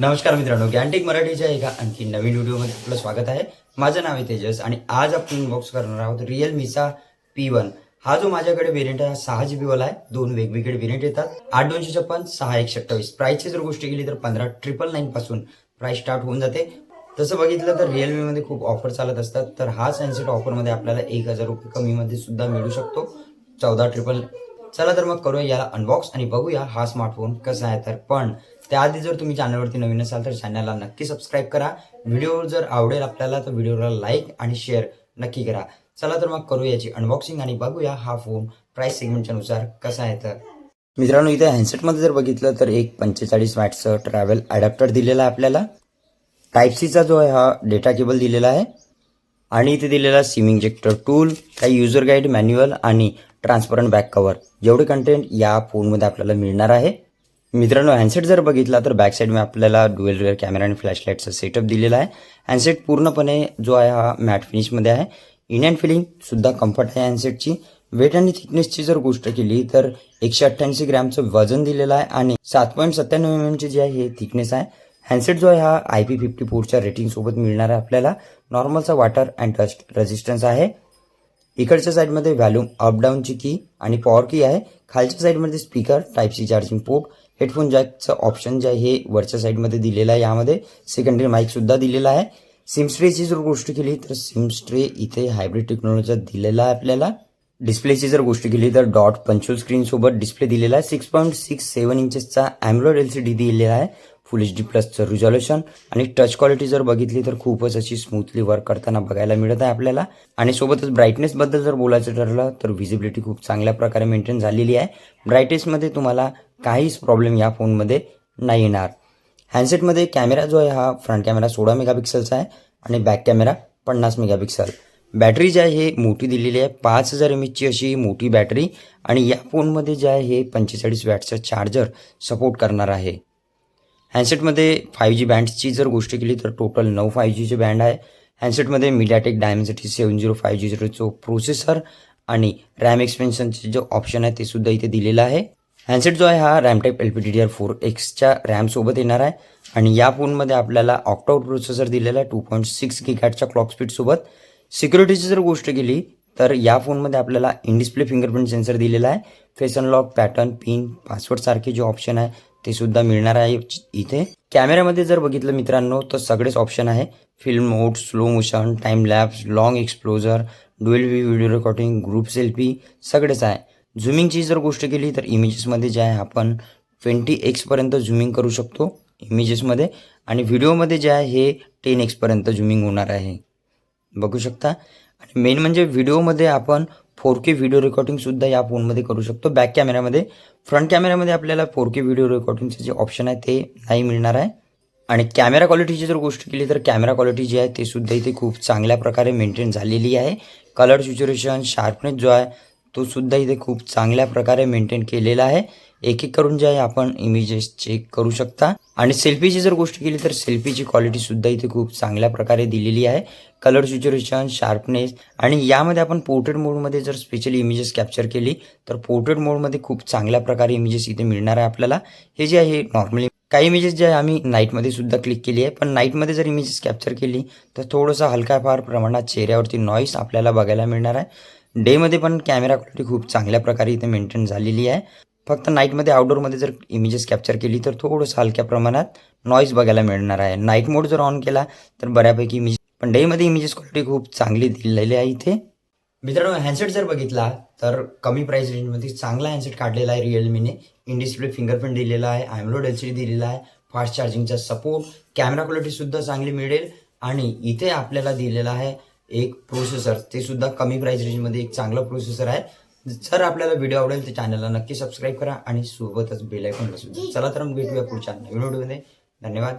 नमस्कार मित्रांनो गॅन्टिक मराठीच्या एका आणखी नवीन व्हिडिओमध्ये आपलं स्वागत आहे. माझं नाव आहे तेजस आणि आज आपण बॉक्स करणार आहोत रिअलमीचा पी वन हा जो माझ्याकडे व्हेरियंट आहे हा सहा जी वाला आहे. दोन वेगवेगळे व्हेरियंट येतात. आठ दोनशे छप्पन सहा एकशे अठ्ठावीस प्राईसची जर गोष्ट केली तर पंधरा ट्रिपल नाईन पासून प्राईस स्टार्ट होऊन जाते. तसं बघितलं तर रिअलमीमध्ये खूप ऑफर चालत असतात. तर हा सनसेट ऑफरमध्ये आपल्याला एक हजार रुपये कमीमध्ये सुद्धा मिळू शकतो. चौदा ट्रिपल चला तर मग करूया याला अनबॉक्स आणि बघूया हा स्मार्टफोन कसा आहे तर. पण त्याआधी जर तुम्ही चॅनलवरती नवीन असाल तर चॅनलला नक्की सबस्क्राईब करा. व्हिडिओ जर आवडेल आपल्याला तर व्हिडिओला लाईक आणि शेअर नक्की करा. चला तर मग करूया याची अनबॉक्सिंग आणि बघूया हा फोन प्राईस सेगमेंटच्या नुसार कसा आहे तर. मित्रांनो इथे हँडसेटमध्ये जर बघितलं तर एक पंचेचाळीस वॅटचं ट्रॅव्हल अडॅप्टर दिलेला आहे आपल्याला. टाईप सीचा जो आहे हा डेटा केबल दिलेला आहे. आणि इथे दिलेला सिम इंजेक्टर टूल काही युजर गाईड मॅन्युअल आणि ट्रान्सपरंट बॅक कवर जेवढे कंटेंट या फोनमध्ये आपल्याला मिळणार आहे. मित्रांनो हँडसेट जर बघितला तर बॅक साईडमध्ये आपल्याला डुएल रिअर कॅमेरा आणि फ्लॅशलाईटचा सेटअप दिलेला आहे. हँडसेट पूर्णपणे जो आहे हा मॅट फिनिशमध्ये आहे. इन अँड फिलिंगसुद्धा कम्फर्ट आहे हँडसेटची वेट आणि थिकनेसची जर गोष्ट केली तर एकशे अठ्ठ्याऐंशी ग्रॅमचं वजन दिलेलं आहे आणि सात पॉईंट सत्त्याण्णव mm एम एमची जी आहे हे थिकनेस आहे. हँडसेट जो आहे हा आय पी फिफ्टी फोरच्या रेटिंगसोबत मिळणार आहे आपल्याला. नॉर्मलचा वॉटर अँड डस्ट रेजिस्टन्स आहे. इकडच्या साईडमध्ये व्हॅल्यूम अप डाऊनची की आणि पॉवर की आहे. खालच्या साईडमध्ये speaker type C charging port headphone जॅकचं option जे आहे हे वरच्या साईडमध्ये दिलेलं आहे. यामध्ये सेकंडरी माईकसुद्धा दिलेला आहे. सिमस्ट्रेची जर गोष्ट केली तर सिमस्ट्रे इथे हायब्रिड टेक्नॉलॉजी दिलेला आहे आपल्याला. डिस्प्लेची जर गोष्ट केली तर डॉट पंचोल स्क्रीनसोबत डिस्प्ले दिलेला आहे. सिक्स पॉईंट सिक्स सेवन इंचेसचा अँब्रॉइड एल सी डी दिलेला आहे. फुल एच डी प्लसचं रिझॉल्युशन आणि टच क्वालिटी जर बघितली तर खूपच अशी स्मूथली वर्क करताना बघायला मिळत आहे आपल्याला. आणि सोबतच ब्राईटनेसबद्दल जर बोलायचं ठरलं तर व्हिजिबिलिटी खूप चांगल्या प्रकारे मेंटेन झालेली आहे. ब्राईटनेसमध्ये तुम्हाला काहीच प्रॉब्लेम या फोनमध्ये नाही येणार. हँडसेटमध्ये कॅमेरा जो आहे हा फ्रंट कॅमेरा सोळा मेगापिक्सलचा आहे आणि बॅक कॅमेरा पन्नास मेगापिक्सल बॅटरी जी आहे हे मोठी दिलेली आहे. पाच हजार एम एचची अशी मोठी बॅटरी आणि या फोनमध्ये जे आहे हे पंचेचाळीस वॅटचं चार्जर सपोर्ट करणार आहे. हँडसेटमध्ये फाईव्ह जी बँड्सची जर गोष्ट केली तर टोटल नऊ फाईव्ह जीचे बँड आहे. हँडसेटमध्ये MediaTek Dimensity seven zero five G झिरोचं processor आणि रॅम एक्सपेन्शनचे जे ऑप्शन आहे ते सुद्धा इथे दिलेलं आहे. हँडसेट जो आहे हा RAM L P D D R four एक्सच्या रॅमसोबत येणार आहे. आणि या फोनमध्ये आपल्याला ऑक्टाउट प्रोसेसर दिलेला आहे टू पॉईंट सिक्स गिगॅटच्या क्लॉक स्पीडसोबत सिक्युरिटीची जर गोष्ट केली तर या फोनमध्ये आपल्याला इन डिस्प्ले फिंगरप्रिंट सेन्सर दिलेला आहे. फेस अनलॉक पॅटर्न पिन पासवर्डसारखे जे ऑप्शन आहे ते सुद्धा मिळणार आहे इथे. कॅमेऱ्यामध्ये जर बघितलं मित्रांनो तर सगळेच ऑप्शन आहे. Film mode slow motion time lapse long exposure dual V video recording group selfie सगळेच आहे. झुमिंगची जर गोष्ट केली तर इमेजेसमध्ये जे आहे आपण ट्वेंटी एक्सपर्यंत झुमिंग करू शकतो इमेजेसमध्ये आणि व्हिडिओमध्ये जे आहे हे टेन एक्सपर्यंत झुमिंग होणार आहे. बघू शकता. आणि मेन म्हणजे व्हिडिओमध्ये आपण फोर के व्हिडिओ रेकॉर्डिंगसुद्धा या फोनमध्ये करू शकतो. बॅक कॅमेऱ्यामध्ये फ्रंट कॅमेऱ्यामध्ये आपल्याला फोर के व्हिडिओ रेकॉर्डिंगचं जे ऑप्शन आहे ते नाही मिळणार आहे. आणि कॅमेरा क्वालिटीची जर गोष्ट केली तर कॅमेरा क्वालिटी जी आहे ते सुद्धा इथे खूप चांगल्या प्रकारे मेंटेन झालेली आहे. कलर सिच्युएशन शार्पनेस जो आहे तो सुद्धा इथे खूप चांगल्या प्रकारे मेंटेन केलेला आहे. एक एक करून जे आहे आपण इमेजेस चेक करू शकता. आणि सेल्फीची जर गोष्ट केली तर सेल्फीची क्वालिटी सुद्धा इथे खूप चांगल्या प्रकारे दिलेली आहे. कलर सिच्युएशन शार्पनेस आणि यामध्ये आपण पोर्ट्रेट मोडमध्ये जर स्पेशली इमेजेस कॅप्चर केली तर पोर्ट्रेट मोडमध्ये खूप चांगल्या प्रकारे इमेजेस इथे मिळणार आहे आपल्याला. हे जे आहे नॉर्मली काही इमेजेस जे आहे आम्ही नाईटमध्ये सुद्धा क्लिक केली आहे. पण नाईटमध्ये जर इमेजेस कॅप्चर केली तर थोडंसं हलका फार प्रमाणात चेहऱ्यावरती नॉईस आपल्याला बघायला मिळणार आहे. डेमध्ये पण कॅमेरा क्वालिटी खूप चांगल्या प्रकारे इथे मेंटेन झालेली आहे. फक्त नाईटमध्ये आउटडोअरमध्ये जर इमेजेस कॅप्चर केली तर थोडंसं हलक्या प्रमाणात नॉईज बघायला मिळणार आहे. नाईट मोड जर ऑन केला तर बऱ्यापैकी इमेज पण डेमध्ये इमेजेस क्वालिटी खूप चांगली दिलेली आहे इथे. मित्रांनो हँडसेट जर बघितला तर कमी प्राईस रेंजमध्ये चांगला हँडसेट काढलेला आहे रिअलमीने इन डिस्प्ले फिंगरप्रिंट दिलेला आहे आयमलोड एल सी डी दिलेला आहे फास्ट चार्जिंगचा सपोर्ट कॅमेरा क्वालिटीसुद्धा चांगली मिळेल. आणि इथे आपल्याला दिलेला आहे एक प्रोसेसर ते सुद्धा कमी प्राईस रेंजमध्ये एक चांगलं प्रोसेसर आहे. जर आपल्याला व्हिडिओ आवडेल तर चॅनलला नक्की सबस्क्राईब करा आणि सोबतच बेल आयकॉनला सुद्धा. चला तर मग भेटूया पुढच्या नवीन व्हिडिओमध्ये धन्यवाद.